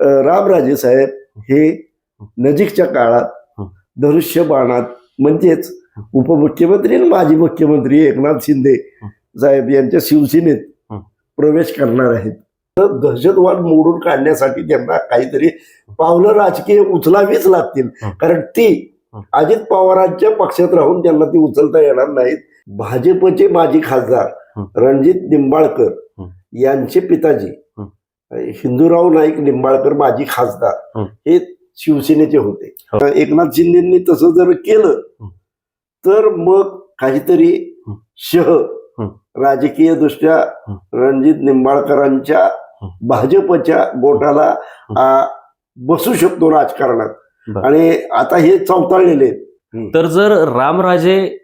रामराजे साहेब हे नजीकच्या काळात हं. धनुष्यबाणात म्हणजेच उपमुख्यमंत्री आणि माजी मुख्यमंत्री एकनाथ शिंदे. साहेब यांच्या शिवसेनेत. प्रवेश करणार आहेत तर दहशतवाद मोडून काढण्यासाठी त्यांना काहीतरी पावलं राजकीय उचलावीच लागतील. कारण ती. अजित पवारांच्या पक्षात राहून त्यांना ती उचलता येणार नाहीत भाजपचे माजी खासदार. रणजित निंबाळकर. यांचे पिताजी. हिंदूराव नाईक निंबाळकर माजी खासदार हं. शिवसेनेचे होते. एकनाथ शिंदेनी तसं जर केलं. तर मग काहीतरी. शह. राजकीय दृष्ट्या. रणजित निंबाळकरांच्या. भाजपच्या गोटाला बसू शकतो राजकारणात. आणि आता हे चौताळलेले. तर जर रामराजे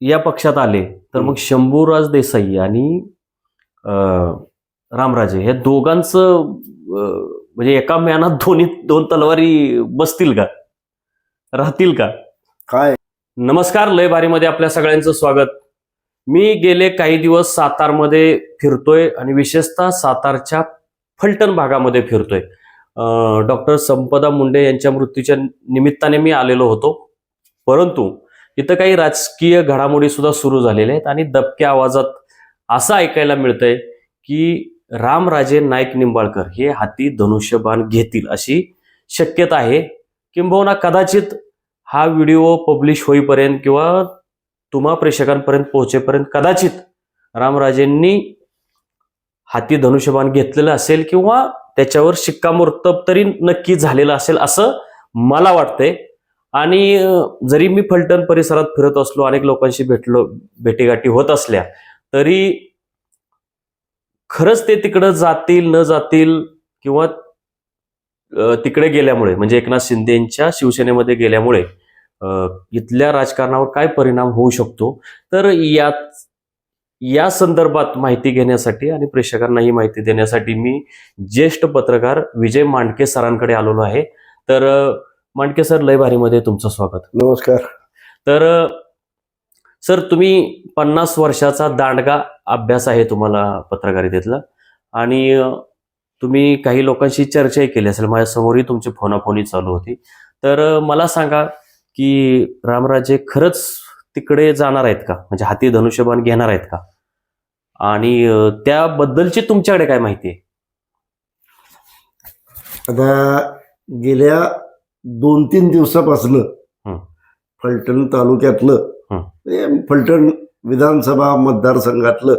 या पक्षात आले तर मग शंभूराज देसाई आणि रामराजे हे दोघांचं म्हणजे एका म्यानात दोन्ही दोन तलवारी बसतील का? राहतील का? काय? नमस्कार लय बारीमध्ये आपल्या सगळ्यांचं स्वागत. मी गेले काही दिवस सातारमध्ये फिरतोय आणि विशेषतः सातारच्या फलटण भागामध्ये फिरतोय. डॉक्टर संपदा मुंडे यांच्या मृत्यूच्या निमित्ताने मी आलेलो होतो. परंतु इथं काही राजकीय घडामोडी सुद्धा सुरू झालेल्या आहेत आणि दबक्या आवाजात असं ऐकायला मिळतंय की रामराजे नाईक निंबाळकर हे हाती धनुष्यबाण घेतील अशी शक्यता आहे. किंबहुना कदाचित हा व्हिडिओ पब्लिश होईपर्यंत किंवा तुम्हा प्रेक्षकांपर्यंत पोहोचेपर्यंत कदाचित रामराजेंनी हाती धनुष्यबाण घेतलेलं असेल किंवा त्याच्यावर शिक्कामोर्तब तरी नक्की झालेलं असेल असं मला वाटतंय. आणि जरी मी फलटण परिसरात फिरत असलो अनेक लोकांशी भेटलो भेटीगाठी होत असल्या तरी खरंच ते तिकडं जातील न जातील किंवा तिकडे गेल्यामुळे म्हणजे एकनाथ शिंदेच्या शिवसेनेमध्ये गेल्यामुळे इथल्या राजकारणावर काय परिणाम होऊ शकतो? तर यात या संदर्भात माहिती घेण्यासाठी आणि प्रेक्षकांना ही माहिती देण्यासाठी मी ज्येष्ठ पत्रकार विजय मांडके सरांकडे आलेलो आहे. तर मांडके सर लय भारीमध्ये तुमचं स्वागत. नमस्कार. तर सर तुम्ही पन्नास वर्षाचा दांडगा अभ्यास आहे तुम्हाला पत्रकारितेतला. आणि तुम्ही काही लोकांशी चर्चाही केली असेल. माझ्यासमोरही तुमची फोनाफोनी चालू होती. तर मला सांगा की रामराजे खरंच तिकडे जाणार आहेत का? म्हणजे हाती धनुष्यबाण घेणार आहेत का? आणि त्याबद्दलची तुमच्याकडे काय माहिती आहे? आता गेल्या दोन तीन दिवसापासून. फलटण तालुक्यातलं फलटण विधानसभा मतदारसंघातलं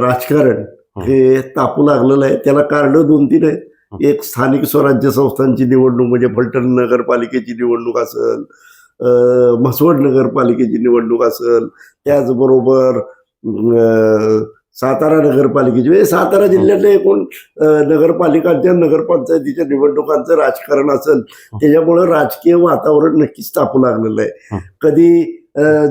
राजकारण हं. तापू लागलेलं आहे. त्याला कारण दोन तीन आहेत. एक स्थानिक स्वराज्य संस्थांची निवडणूक म्हणजे फलटण नगरपालिकेची निवडणूक असेल म्हसवड नगरपालिकेची निवडणूक असेल त्याचबरोबर सातारा नगरपालिकेची म्हणजे सातारा जिल्ह्यातल्या एकूण अ, नगरपालिकांच्या नगरपंचायतीच्या निवडणुकांचं राजकारण असेल त्याच्यामुळं राजकीय वातावरण नक्कीच तापू लागलेलं आहे हं. कधी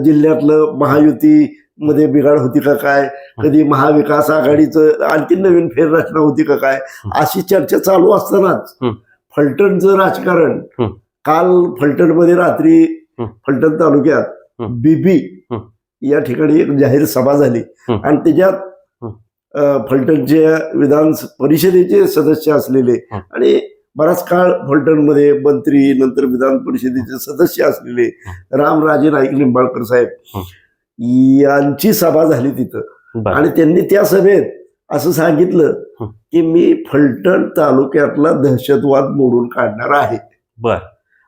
जिल्ह्यातलं महायुती मध्ये बिघाड होती का काय कधी महाविकास आघाडीचं आणखी नवीन फेररचना होती का काय अशी चर्चा चालू असतानाच हं. फलटणचं राजकारण हं. काल फलटणमध्ये रात्री हं. फलटण तालुक्यात हं. बीबी हं. या ठिकाणी एक जाहीर सभा झाली हं. आणि त्याच्यात हं. फलटणच्या विधान परिषदेचे सदस्य असलेले. आणि बराच काळ फलटणमध्ये मंत्री नंतर विधान परिषदेचे सदस्य असलेले रामराजे नाईक निंबाळकर साहेब. यांची सभा झाली तिथं आणि त्यांनी त्या सभेत असं सांगितलं. की मी फलटण तालुक्यातला दहशतवाद मोडून काढणार आहे बर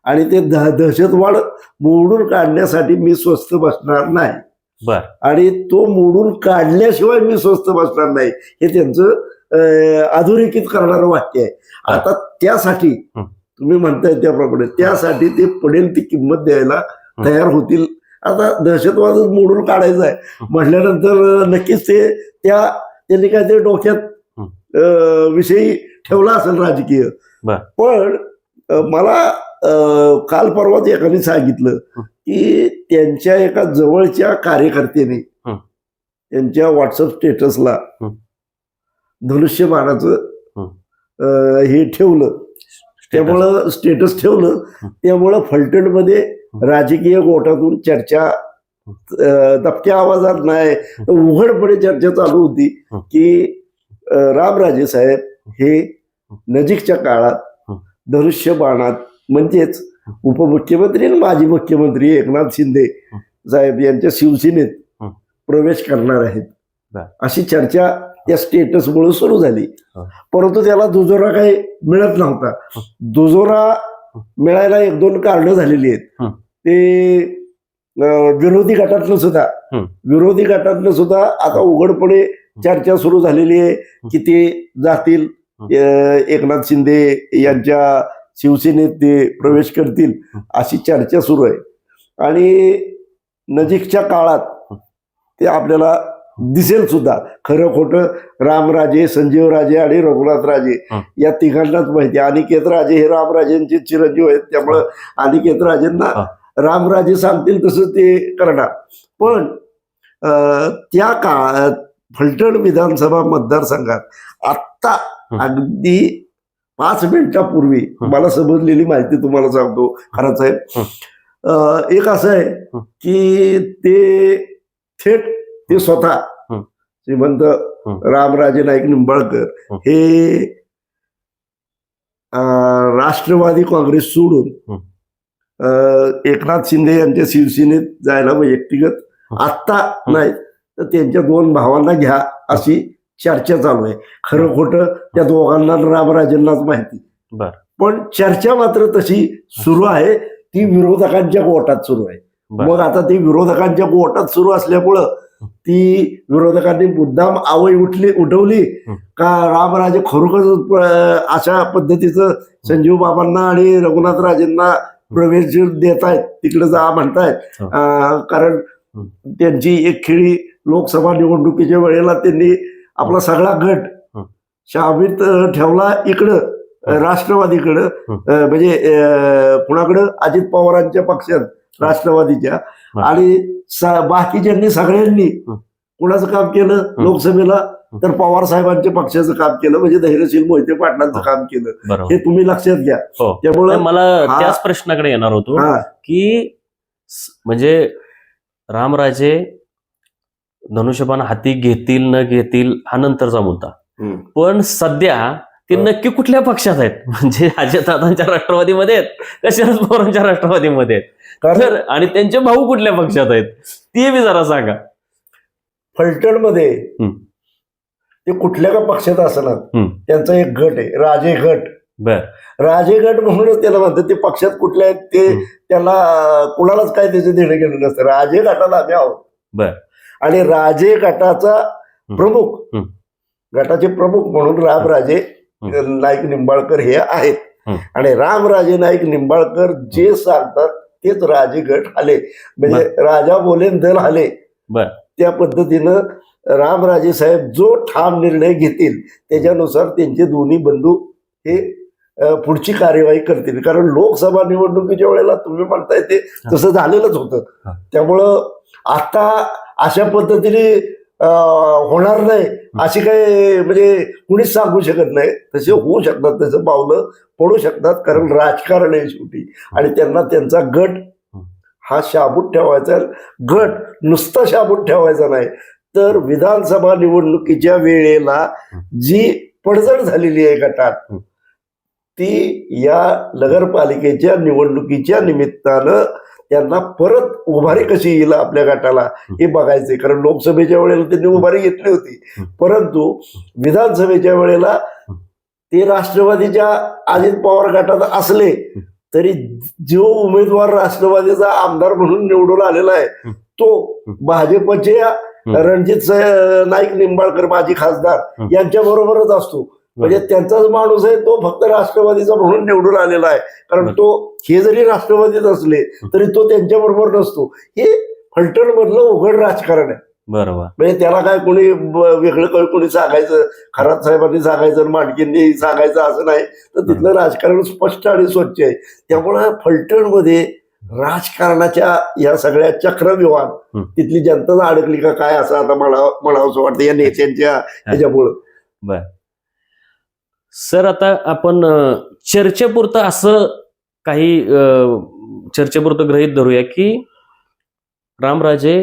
आणि ते दहशतवाद मोडून काढण्यासाठी मी स्वस्त बसणार नाही बर आणि तो मोडून काढल्याशिवाय मी स्वस्त बसणार नाही हे त्यांचं अधोरेखित करणारं वाक्य आहे आता त्यासाठी. तुम्ही म्हणताय त्याप्रमाणे त्यासाठी ते पडेल ती किंमत द्यायला तयार होतील आता दहशतवादच मोडून काढायचा आहे. म्हटल्यानंतर नक्कीच ते त्या त्यांनी काहीतरी डोक्यात हं. अं, विषयी ठेवला असेल राजकीय. पण मला काल परवाच एकाने सांगितलं. की त्यांच्या एका जवळच्या कार्यकर्त्याने. त्यांच्या व्हॉट्सअप स्टेटसला. धनुष्यबाणाचं हं. हे ठेवलं त्यामुळं स्टेटस ठेवलं. त्यामुळं फलटणमध्ये राजकीय गोटातून चर्चा दबक्या आवाजात नाही उघडपणे चर्चा चालू होती. की रामराजे साहेब हे नजीकच्या काळात हं. धनुष्यबाणात म्हणजेच उपमुख्यमंत्री आणि माजी मुख्यमंत्री एकनाथ शिंदे. साहेब यांच्या शिवसेनेत. प्रवेश करणार आहेत. अशी चर्चा त्या स्टेटसमुळे सुरू झाली. परंतु त्याला दुजोरा काही मिळत नव्हता. दुजोरा मिळायला एक दोन कारणं झालेली आहेत. ते विरोधी गटातलं सुद्धा. विरोधी गटातलं सुद्धा आता उघडपणे चर्चा सुरू झालेली आहे की ते जातील एकनाथ शिंदे यांच्या शिवसेनेत ते प्रवेश करतील. अशी चर्चा सुरू आहे आणि नजीकच्या काळात ते आपल्याला दिसेल सुद्धा खरं खोटं रामराजे संजीवराजे आणि रघुनाथ राजे. या तिघांनाच माहिती आहे. अनिकेत राजे हे रामराजेंचे चिरंजीव आहेत त्यामुळं अनिकेत राजेंना. रामराजे सांगतील तसं ते करणार पण त्या काळात फलटण विधानसभा मतदारसंघात आत्ता. अगदी पाच मिनिटापूर्वी. मला समजलेली माहिती तुम्हाला सांगतो खरंच आहे एक असं आहे. की ते थेट ते स्वतः. श्रीमंत. रामराजे नाईक निंबाळकर हं. राष्ट्रवादी काँग्रेस सोडून एकनाथ शिंदे यांच्या शिवसेनेत जायला व्यक्तिगत. आत्ता नाही तर त्यांच्या दोन भावांना घ्या अशी चर्चा चालू आहे खरं खोटं त्या दोघांना रामराजेंनाच माहिती बर. पण चर्चा मात्र तशी सुरू आहे ती विरोधकांच्या गोटात सुरू आहे. मग आता ती विरोधकांच्या गोटात सुरू असल्यामुळं ती विरोधकांनी मुद्दाम आवई उठली उठवली. का रामराजे खरोखर अं, अशा पद्धतीचं संजीव बाबांना आणि रघुनाथ राजेंना प्रवेश देत आहेत तिकडे जा म्हणतायत हो. कारण. त्यांची एक खेळी लोकसभा निवडणुकीच्या वेळेला त्यांनी आपला सगळा गट. शाबित ठेवला इकडं राष्ट्रवादीकडं म्हणजे कुणाकडं अजित पवारांच्या पक्षात राष्ट्रवादीच्या. आणि बाकीच्यांनी सगळ्यांनी. कुणाचं काम केलं. लोकसभेला? तर पवार साहेबांच्या पक्षाचं काम केलं म्हणजे धैर्यशील मोहिते पाटलांचं. काम केलं. हे तुम्ही लक्षात घ्या. हो. त्यामुळं मला त्याच प्रश्नाकडे येणार होतो की म्हणजे रामराजे धनुष्यबाण हाती घेतील न घेतील हा नंतरचा मुद्दा. पण सध्या ते. नक्की कुठल्या पक्षात आहेत म्हणजे अजयदादांच्या राष्ट्रवादीमध्ये आहेत का शरद पवारांच्या राष्ट्रवादीमध्ये आहेत तर आणि त्यांचे भाऊ कुठल्या पक्षात आहेत ते बी जरा सांगा फलटणमध्ये. ते कुठल्या का पक्षात असणार. त्यांचा एक गट आहे राजे गट बर राजे गट म्हणूनच त्याला म्हणतात ते पक्षात कुठले आहेत ते. त्याला कुणालाच काय त्याचं देणं घेणं नसतं राजे गटाला आम्ही आहोत बर. आणि राजे गटाचा प्रमुख. गटाचे प्रमुख म्हणून रामराजे नाईक निंबाळकर हे आहेत. आणि रामराजे नाईक निंबाळकर जे सांगतात तेच राजे गट आले म्हणजे राजा बोलेन दल आले. त्या पद्धतीनं रामराजे साहेब जो ठाम निर्णय घेतील त्याच्यानुसार त्यांचे दोन्ही बंधू हे पुढची कार्यवाही करतील. कारण लोकसभा निवडणुकीच्या वेळेला तुम्ही म्हणताय ते तसं झालेलंच होतं. त्यामुळं आता अशा पद्धतीने अ, होणार नाही अशी काही म्हणजे कुणीच सांगू शकत नाही. तसे होऊ शकतात तसं पावलं पडू शकतात कारण राजकारण आहे शेवटी. आणि त्यांना त्यांचा गट हा शाबूत ठेवायचा गट नुसता शाबूत ठेवायचा नाही. तर विधानसभा निवडणुकीच्या वेळेला जी पडझड झालेली आहे गटात ती या नगरपालिकेच्या निवडणुकीच्या निमित्तानं त्यांना परत उभारी कशी येईल आपल्या गटाला हे बघायचे कारण लोकसभेच्या वेळेला त्यांनी उभारी घेतली होती. परंतु विधानसभेच्या वेळेला. ते राष्ट्रवादीच्या अजित पवार गटात असले तरी जो उमेदवार राष्ट्रवादीचा आमदार म्हणून निवडून आलेला आहे. तो. भाजपचे. रणजित नाईक निंबाळकर माजी खासदार. यांच्या बरोबरच असतो म्हणजे त्यांचाच माणूस आहे तो फक्त राष्ट्रवादीचा म्हणून निवडून आलेला आहे. कारण. तो हे जरी राष्ट्रवादीत असले तरी तो त्यांच्या बरोबर नसतो. हे फलटण मधलं उघड राजकारण आहे. बरोबर म्हणजे त्याला काय कोणी वेगळं काही कोणी सांगायचं खरात साहेबांनी सांगायचं माडकींनी सांगायचं असं नाही. तर तिथलं राजकारण स्पष्ट आणि स्वच्छ आहे. त्यामुळं फलटणमध्ये राजकारणाच्या या सगळ्या चक्रव्यूहात हं. तिथली जनताच अडकली का काय असं आता मला म्हणावं असं वाटतं. या नेत्यांच्या ह्याच्यामुळं. सर आता आपण चर्चेपुरतं असं काही चर्चेपुरतं गृहीत धरूया की रामराजे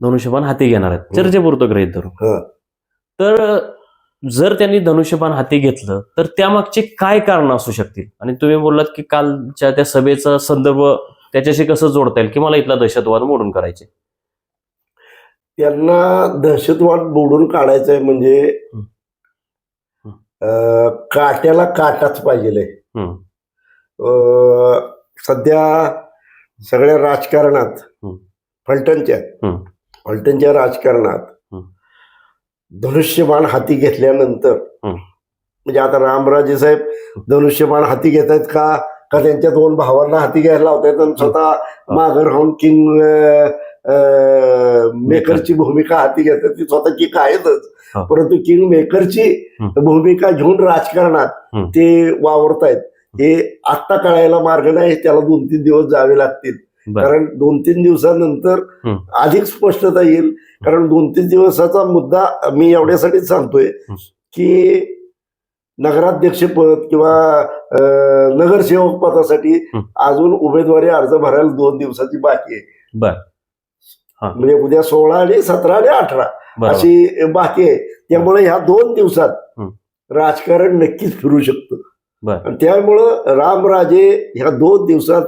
धनुष्यबाण हाती घेणार आहेत. चर्चेपुरतं गृहीत धरू. तर जर त्यांनी धनुष्यबाण हाती घेतलं तर त्यामागचे काय कारण असू शकतील? आणि तुम्ही बोललात की कालच्या त्या सभेचा संदर्भ त्याच्याशी कसं जोडता येईल? की मला इथला दहशतवाद मोडून करायचे त्यांना दहशतवाद मोडून काढायचं आहे म्हणजे काट्याला काटाच पाहिजे. सध्या सगळ्या राजकारणात. फलटणच्या. फलटणच्या राजकारणात. धनुष्यबाण हाती घेतल्यानंतर. म्हणजे आता रामराजे साहेब धनुष्यबाण हाती घेत आहेत का का त्यांच्या दोन भावांना हाती घ्यायला लावतायत आणि स्वतः माघार राहून किंग मेकरची भूमिका हाती घेतात ती स्वतःची कायच हा. परंतु किंग मेकरची. भूमिका घेऊन राजकारणात. ते वावरतायत हे आत्ता कळायला मार्ग नाही त्याला दोन तीन दिवस जावे लागतील. कारण दोन तीन दिवसानंतर. अधिक स्पष्टता येईल कारण दोन तीन दिवसाचा मुद्दा मी एवढ्यासाठीच सांगतोय. की नगराध्यक्षपद किंवा नगरसेवक पदासाठी. अजून उमेदवारी अर्ज भरायला दोन दिवसाची बाकी आहे बर. म्हणजे उद्या सोळा आणि सतरा आणि अठरा अशी बाकी आहे त्यामुळे ह्या दोन दिवसात. राजकारण नक्कीच फिरू शकतं त्यामुळं रामराजे ह्या दोन दिवसात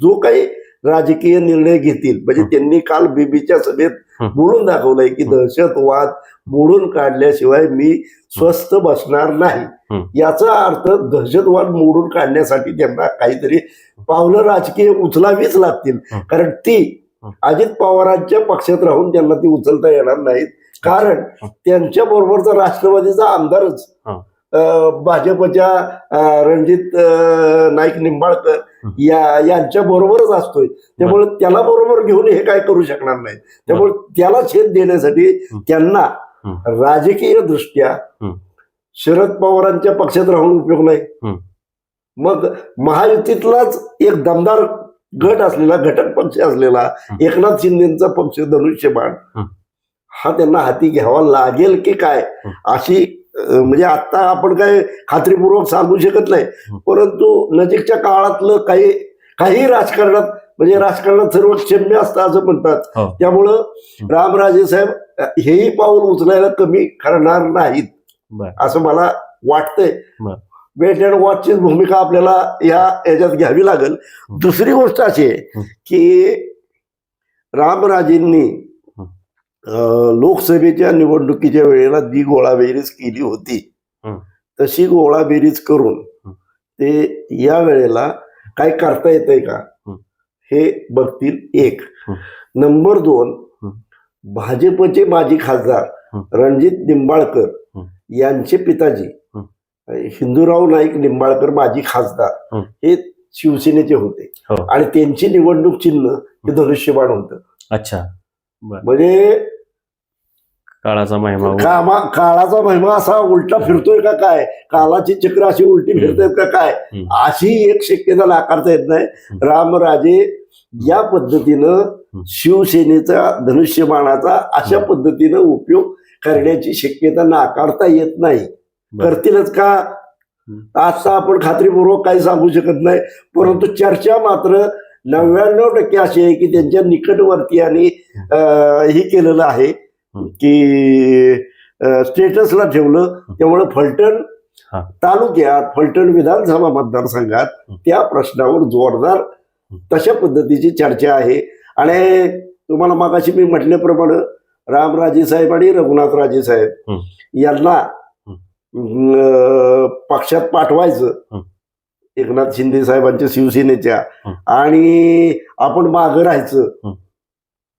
जो काही राजकीय निर्णय घेतील म्हणजे. त्यांनी काल बीबीच्या सभेत. बोलून दाखवलंय की. दहशतवाद मोडून काढल्याशिवाय मी स्वस्थ बसणार नाही. याचा अर्थ दहशतवाद मोडून काढण्यासाठी त्यांना काहीतरी पावलं राजकीय उचलावीच लागतील. कारण ती. अजित पवारांच्या पक्षात राहून त्यांना ती उचलता येणार नाहीत कारण. त्यांच्या बरोबरचा राष्ट्रवादीचा आमदारच भाजपच्या रणजित नाईक निंबाळकर. या यांच्या बरोबरच असतोय त्यामुळे त्याला बरोबर घेऊन हे काय करू शकणार नाही त्यामुळे त्याला छेद देण्यासाठी. त्यांना. राजकीय दृष्ट्या. शरद पवारांच्या पक्षात राहून उपयोग नाही. मग महायुतीतलाच एक दमदार गट असलेला घटक पक्ष असलेला. एकनाथ शिंदेचा पक्ष धनुष्यबाण हं. त्यांना हाती घ्यावा लागेल की काय. अशी म्हणजे आता आपण काय खात्रीपूर्वक सांगू शकत नाही. परंतु नजीकच्या काळातलं काही काही राजकारणात म्हणजे राजकारणात सर्व क्षम्य असतं असं म्हणतात हो. त्यामुळं रामराजे साहेब हेही पाऊल उचलायला कमी करणार नाहीत असं मला वाटतंय. वेट अँड वॉचची भूमिका आपल्याला या याच्यात घ्यावी लागेल दुसरी गोष्ट अशी आहे. की रामराजेंनी लोकसभेच्या निवडणुकीच्या वेळेला जी गोळाबेरीज केली होती. तशी गोळाबेरीज करून. ते या वेळेला काय करता येतंय का हं. बघतील एक. नंबर दोन. भाजपचे माजी खासदार. रणजित निंबाळकर. यांचे पिताजी. हिंदूराव नाईक निंबाळकर माजी खासदार हं. शिवसेनेचे होते हो. आणि त्यांची निवडणूक चिन्ह हे धनुष्यबाण होतं अच्छा म्हणजे काळाचा महिमा कामा काळाचा महिमा असा उलटा फिरतोय का काय कालाची चक्र अशी उलटी. फिरतायत का काय. अशी एक शक्यता नाकारता येत नाही रामराजे या पद्धतीनं शिवसेनेचा धनुष्यबाणाचा अशा. पद्धतीनं उपयोग करण्याची शक्यता नाकारता येत नाही. करतीलच का आता आपण खात्रीपूर्वक काही सांगू शकत नाही परंतु चर्चा मात्र नव्याण्णव टक्के अशी आहे की त्यांच्या निकटवर्ती आणि अं, हे केलेलं आहे. की स्टेटसला ठेवलं त्यामुळे फलटण. तालुक्यात फलटण विधानसभा मतदारसंघात. त्या प्रश्नावर जोरदार तशा पद्धतीची चर्चा आहे आणि तुम्हाला मागाशी मी म्हटल्याप्रमाणे रामराजे साहेब आणि रघुनाथराजे साहेब हं. यांना. अं, पक्षात पाठवायचं हं. एकनाथ शिंदे साहेबांच्या शिवसेनेच्या हं. आणि आपण मागं राहायचं.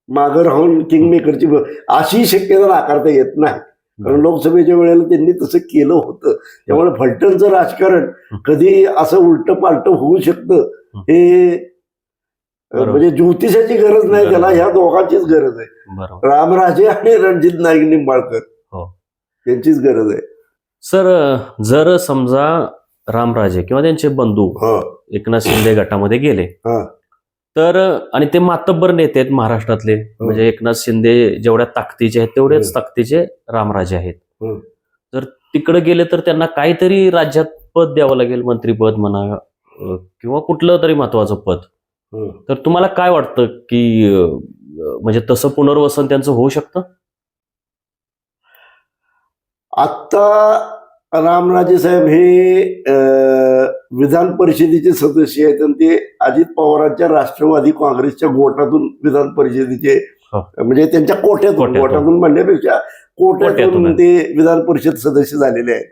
मागं राहून किंगमेकरची ब- अशी शक्यता नाकारता येत नाही कारण लोकसभेच्या वेळेला त्यांनी तसं केलं होतं त्यामुळे फलटणचं राजकारण हं. कधी असं उलट पालट होऊ शकतं हं. हे अं, बरोबर. म्हणजे ज्योतिषाची गरज नाही त्याला. ह्या दोघांचीच गरज आहे बरोबर रामराजे आणि रणजित नाईक निंबाळकर हो. यांचीच गरज आहे सर जर समजा रामराजे किंवा त्यांचे बंधू हा एकनाथ शिंदे गटामध्ये गेले हा. तर आणि ते मातब्बर नेते आहेत महाराष्ट्रातले म्हणजे एकनाथ शिंदे जेवढ्या ताकदीचे आहेत तेवढ्याच ताकदीचे रामराजे आहेत हं. जर तिकडे गेले तर त्यांना काहीतरी राज्यात पद द्यावं लागेल मंत्रीपद म्हणा किंवा कुठलं तरी महत्वाचं पद हं. तर तुम्हाला काय वाटतं की म्हणजे तसं पुनर्वसन त्यांचं होऊ शकतं आत्ता रामराजे साहेब हे विधान परिषदेचे सदस्य आहेत आणि ते अजित पवारांच्या राष्ट्रवादी काँग्रेसच्या गोटातून विधान परिषदेचे हो. म्हणजे त्यांच्या कोट्यातून. गोटातून म्हणण्यापेक्षा कोट्यातून. ते विधान परिषद सदस्य झालेले आहेत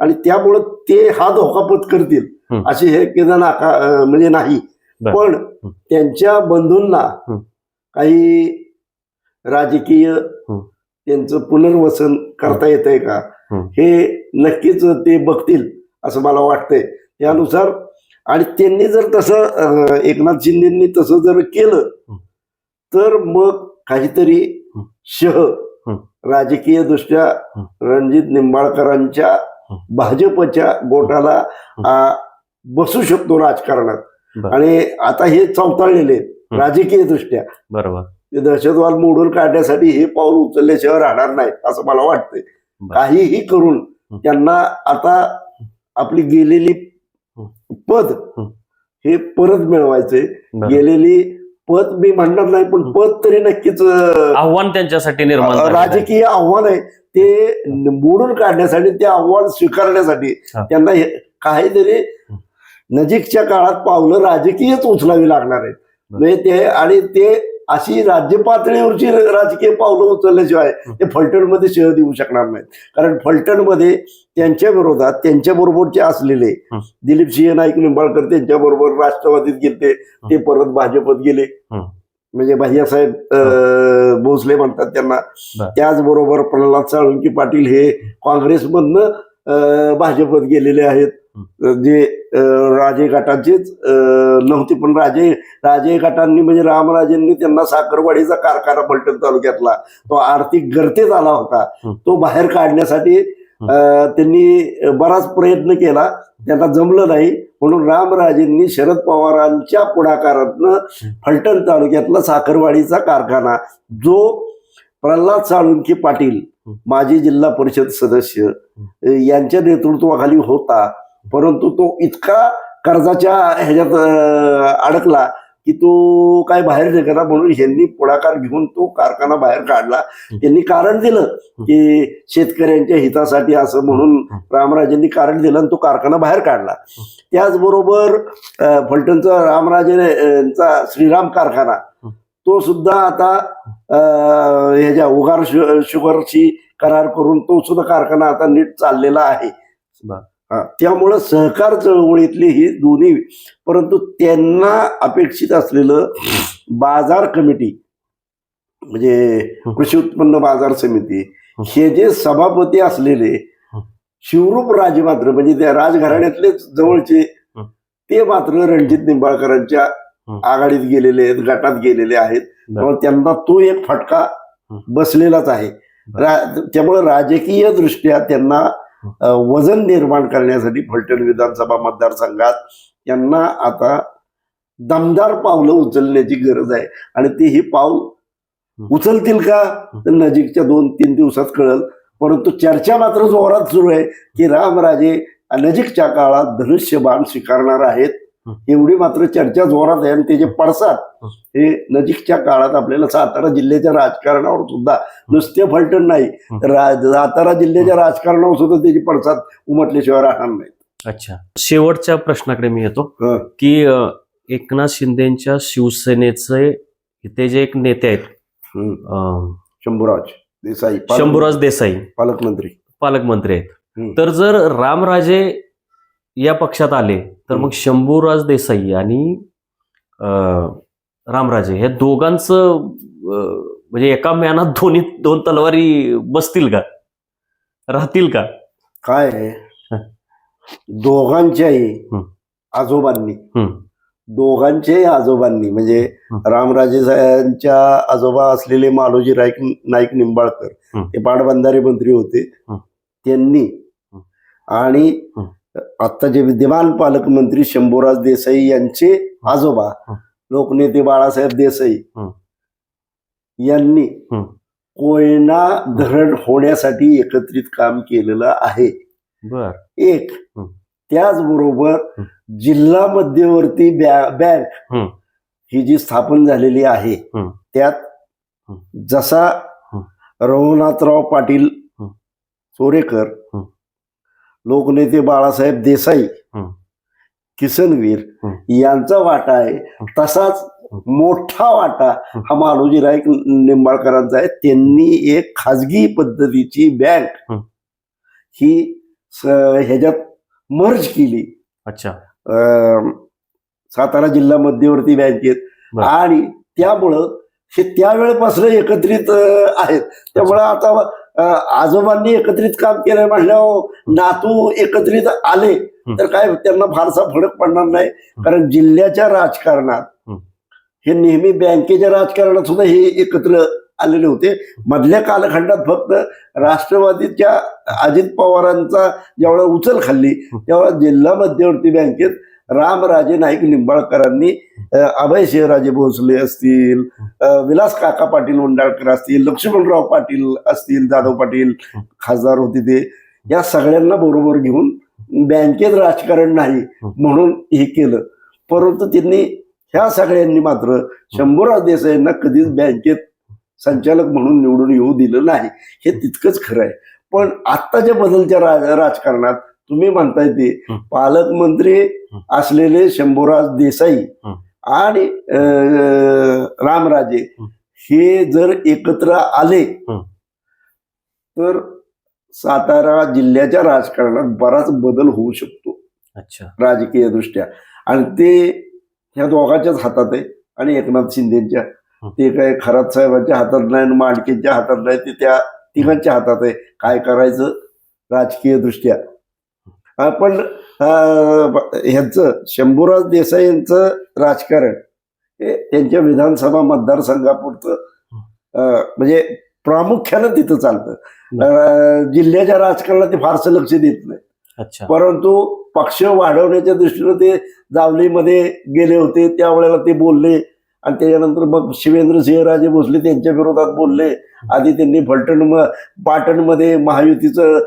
आणि त्यामुळं ते हा धोका पत्करतील हं. असे हे केदार नाका म्हणजे नाही. पण. त्यांच्या बंधूंना. काही राजकीय त्यांचं पुनर्वसन करता येत आहे का हं. नक्कीच ते बघतील असं मला वाटतंय त्यानुसार आणि त्यांनी जर तसं एकनाथ शिंदेनी तसं जर केलं. तर मग काहीतरी. शह. राजकीय दृष्ट्या. रणजित निंबाळकरांच्या. भाजपच्या गोटाला बसू शकतो राजकारणात. आणि आता हे चौताळलेले. राजकीय दृष्ट्या बरोबर दहशतवाद मोडून काढण्यासाठी हे पाऊल उचलल्याशिवाय राहणार नाहीत असं मला वाटतंय. काहीही करून. त्यांना आता आपली गेलेली. पद हं. परत मिळवायचे. गेलेली पद मी म्हणणार नाही पण. पद तरी नक्कीच आव्हान त्यांच्यासाठी निर्माण आहे. राजकीय आव्हान आहे ते मोडून काढण्यासाठी ते आव्हान स्वीकारण्यासाठी. त्यांना काहीतरी नजीकच्या काळात पावलं राजकीयच उचलावी लागणार आहेत बरं. म्हणजे ते आणि ते अशी राज्य पातळीवरची राजकीय पावलं उचलल्याशिवाय. ते फलटणमध्ये शह देऊ शकणार नाहीत कारण फलटणमध्ये त्यांच्या विरोधात त्यांच्या बरोबरचे असलेले. दिलीप सिंह नाईक निंबाळकर त्यांच्या बरोबर राष्ट्रवादीत गेले ते परत भाजपत गेले. म्हणजे भैयासाहेब भोसले म्हणतात त्यांना बरं. त्याचबरोबर प्रल्हाद साळुंकी पाटील हे काँग्रेसमधनं भाजपत गेलेले आहेत जे राजे गटाचेच अं, नव्हते पण राजे राजे गटांनी म्हणजे रामराजेंनी त्यांना साखरवाडीचा कारखाना फलटण तालुक्यातला तो आर्थिक गर्तेत आला होता. तो बाहेर काढण्यासाठी त्यांनी बराच प्रयत्न केला. त्यांना जमलं नाही. म्हणून रामराजेंनी शरद पवारांच्या पुढाकारातनं फलटण तालुक्यातला साखरवाडीचा कारखाना जो प्रल्हाद साळुंखे पाटील. माजी जिल्हा परिषद सदस्य यांच्या नेतृत्वाखाली होता. परंतु तो इतका कर्जाच्या ह्याच्यात अडकला की तो काय बाहेर निघाला म्हणून यांनी पुढाकार घेऊन तो कारखाना बाहेर काढला. त्यांनी कारण दिलं की शेतकऱ्यांच्या हितासाठी असं म्हणून रामराजेंनी कारण दिलं आणि तो कारखाना बाहेर काढला. त्याचबरोबर फलटणचा रामराजे श्रीराम कारखाना तो सुद्धा आता ह्याच्या उगार शु- शुगरशी करार करून तो सुद्धा कारखाना आता नीट चाललेला आहे. त्यामुळं सहकार चळवळीतली ही दोन्ही परंतु त्यांना अपेक्षित असलेलं बाजार कमिटी म्हणजे. कृषी उत्पन्न बाजार समिती हं. जे सभापती असलेले. शिवरूप राजे मात्र म्हणजे त्या राजघराण्यातलेच जवळचे. ते मात्र रणजित निंबाळकरांच्या. आघाडीत गेलेले आहेत गटात गेलेले आहेत. त्यामुळे त्यांना तो एक फटका. बसलेलाच आहे त्यामुळे राजकीय दृष्ट्या त्यांना वजन निर्माण करण्यासाठी फलटण विधानसभा मतदारसंघात त्यांना आता दमदार पावलं उचलण्याची गरज आहे आणि ते ही पाऊल. उचलतील का तर नजीकच्या दोन तीन दिवसात कळल परंतु चर्चा मात्र जोरात सुरू आहे की रामराजे नजीकच्या काळात धनुष्यबाण स्वीकारणार आहेत. एवढी मात्र चर्चा जोरात आहे आणि त्याचे पडसाद हं. नजीकच्या काळात आपल्याला सातारा जिल्ह्याच्या राजकारणावर सुद्धा नुसते फलटण नाही. सातारा जिल्ह्याच्या राजकारणावर सुद्धा त्याची पडसाद उमटल्याशिवाय राहणार नाही अच्छा. शेवटच्या प्रश्नाकडे मी येतो. की एकनाथ शिंदेच्या शिवसेनेचे इथे जे एक नेते आहेत शंभूराज देसाई शंभूराज देसाई. पालकमंत्री. पालकमंत्री आहेत. तर जर रामराजे या पक्षात आले तर मग शंभूराज देसाई आणि अं, रामराजे हे दोघांचं म्हणजे एका म्यानात दोन्ही दोन तलवारी बसतील का राहतील का काय? दोघांच्याही. आजोबांनी दोघांच्याही आजोबांनी म्हणजे. रामराजे यांच्या आजोबा असलेले मालोजी राईक नाईक निंबाळकर हं. ते पाटबंधारे मंत्री होते. त्यांनी. आणि आता जे विद्यमान पालकमंत्री शंभूराज देसाई यांचे आजोबा. लोकनेते बाळासाहेब देसाई. यांनी. कोयना धरण होण्यासाठी एकत्रित काम केलेलं आहे बर एक. त्याचबरोबर. जिल्हा मध्यवर्ती बॅ- बँक हं. जी स्थापन झालेली आहे. त्यात. जसा. रघुनाथराव पाटील हं. लोकनेते बाळासाहेब देसाई. किसनवीर. यांचा वाटा आहे तसाच मोठा वाटा हं. मालोजी राईक निंबाळकरांचा आहे त्यांनी एक खाजगी पद्धतीची बँक हं. ह्याच्यात मर्ज केली अच्छा अं, सातारा जिल्हा मध्यवर्ती बँकेत. आणि त्यामुळं हे त्यावेळेपासून एकत्रित आहेत त्यामुळं आता आजोबांनी एकत्रित काम केलं म्हटल्यावर नातू एकत्रित आले तर काय त्यांना फारसा फरक पडणार नाही. कारण जिल्ह्याच्या राजकारणात हं. नेहमी बँकेच्या राजकारणात सुद्धा हे एकत्र आलेले होते. मधल्या कालखंडात फक्त राष्ट्रवादीच्या अजित पवारांचा जेव्हा उचल खाल्ली तेव्हा जिल्हा मध्यवर्ती बँकेत रामराजे नाईक निंबाळकरांनी अभय शिवराजे भोसले असतील विलास काका पाटील उंडाळकर असतील लक्ष्मणराव पाटील असतील जाधव पाटील खासदार होते ते या सगळ्यांना बरोबर घेऊन बँकेत राजकारण नाही म्हणून हे केलं. परंतु त्यांनी ह्या सगळ्यांनी मात्र शंभूराव देसाईंना कधीच बँकेत संचालक म्हणून निवडून येऊ दिलं नाही. हे तितकंच खरं आहे. पण आत्ताच्या बदलच्या राजकारणात तुम्ही म्हणताय ते. पालकमंत्री असलेले शंभूराज देसाई. आणि रामराजे हं. जर एकत्र आले. तर सातारा जिल्ह्याच्या राजकारणात बराच बदल होऊ शकतो अच्छा राजकीय दृष्ट्या आणि ते ह्या दोघांच्याच हातात आहे आणि एकनाथ शिंदेच्या. ते काय खरात साहेबांच्या हातात नाही आणि मांडकेंच्या हातात नाही ते त्या तिघांच्या हातात आहे काय करायचं राजकीय दृष्ट्या पण ह्यांचं शंभूराज देसाई यांचं राजकारण हे त्यांच्या विधानसभा मतदारसंघापुरतं म्हणजे प्रामुख्यानं तिथं चालतं. जिल्ह्याच्या राजकारणात ते फारसं लक्ष देत नाही. अच्छा. परंतु पक्ष वाढवण्याच्या दृष्टीनं ते जावलीमध्ये गेले होते त्यावेळेला ते बोलले. आणि त्याच्यानंतर मग शिवेंद्र सिंहराजे भोसले त्यांच्या विरोधात बोलले. आधी त्यांनी फलटण पाटणमध्ये महायुतीचं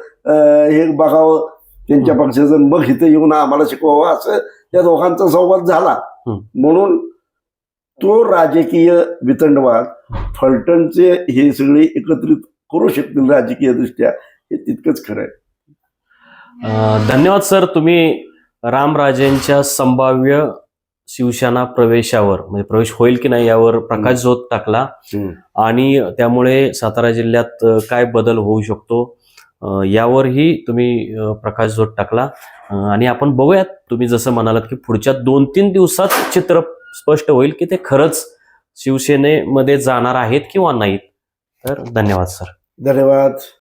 हे बघावं. त्यांच्या पक्षाचं मग इथं येऊन आम्हाला शिकवावं असं त्या दोघांचा संवाद झाला. म्हणून तो राजकीय वितंडवाद फलटणचे हे सगळे एकत्रित करू शकतील राजकीय दृष्ट्या हे तितकंच खरं आहे. धन्यवाद सर. तुम्ही रामराजेंच्या संभाव्य शिवसेना प्रवेशावर म्हणजे प्रवेश होईल की नाही यावर प्रकाश झोत टाकला. आणि त्यामुळे सातारा जिल्ह्यात काय बदल होऊ शकतो? यावरही तुम्ही प्रकाश जोड टाकला. आणि आपण बघूयात तुम्ही जसं म्हणालात की पुढच्या दोन तीन दिवसात चित्र स्पष्ट होईल की ते खरंच शिवसेनेमध्ये जाणार आहेत किंवा नाहीत. तर धन्यवाद सर. धन्यवाद.